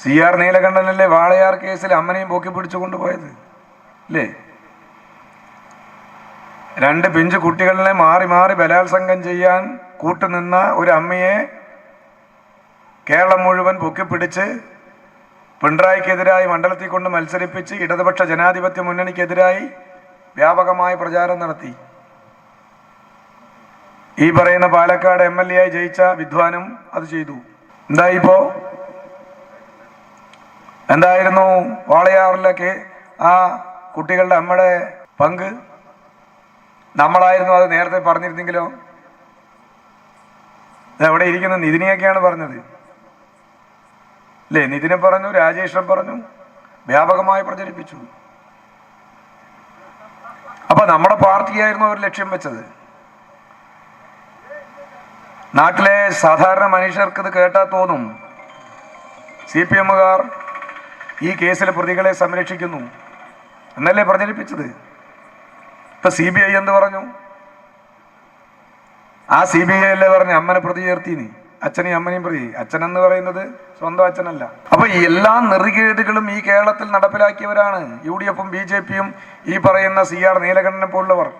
C R നീലകണ്ഠനല്ലേ Walayar കേസിൽ അമ്മനെയും പൊക്കി പിടിച്ചു കൊണ്ടുപോയത്? അല്ലേ രണ്ട് പിഞ്ചു കുട്ടികളിനെ മാറി മാറി ബലാത്സംഗം ചെയ്യാൻ കൂട്ടുനിന്ന ഒരു അമ്മയെ കേരളം മുഴുവൻ പൊക്കിപ്പിടിച്ച് പിണറായിക്കെതിരായി മണ്ഡലത്തിൽ കൊണ്ട് മത്സരിപ്പിച്ച് ഇടതുപക്ഷ ജനാധിപത്യ മുന്നണിക്കെതിരായി വ്യാപകമായ പ്രചാരം നടത്തി. ഈ പറയുന്ന പാലക്കാട് എം എൽ എ ആയി ജയിച്ച വിദ്വാനും അത് ചെയ്തു. എന്തായിപ്പോ? എന്തായിരുന്നു വാളയാറിലൊക്കെ ആ കുട്ടികളുടെ അമ്മയുടെ പങ്ക്? നമ്മളായിരുന്നു അത് നേരത്തെ പറഞ്ഞിരുന്നെങ്കിലോ? അവിടെ ഇരിക്കുന്ന നിതിനെയൊക്കെയാണ് പറഞ്ഞത്. അല്ലേ നിതിനെ പറഞ്ഞു രാജേഷൻ പറഞ്ഞു വ്യാപകമായി പ്രചരിപ്പിച്ചു. അപ്പൊ നമ്മുടെ പാർട്ടിയായിരുന്നു അവർ ലക്ഷ്യം വെച്ചത്. നാട്ടിലെ സാധാരണ മനുഷ്യർക്ക് ഇത് കേട്ടാ തോന്നും. സി പി എമ്മുകാർ ഈ കേസിലെ പ്രതികളെ സംരക്ഷിക്കുന്നു. എന്നല്ലേ പ്രചരിപ്പിച്ചത്? ഇപ്പൊ സി ബി ഐ എന്ത് പറഞ്ഞു? ആ സി ബി ഐ അല്ലേ പറഞ്ഞു? അമ്മനെ പ്രതി ചേർത്തീനി. അച്ഛനെയും അമ്മനെയും പ്രതി. അച്ഛൻ എന്ന് പറയുന്നത് സ്വന്തം അച്ഛനല്ല. അപ്പൊ എല്ലാ നെറികേടുകളും ഈ കേരളത്തിൽ നടപ്പിലാക്കിയവരാണ്. യു ഡി എഫും ബി ജെ പിയും ഈ പറയുന്ന സി ആർ നീലകണ്ഠനെ പോലുള്ളവർ.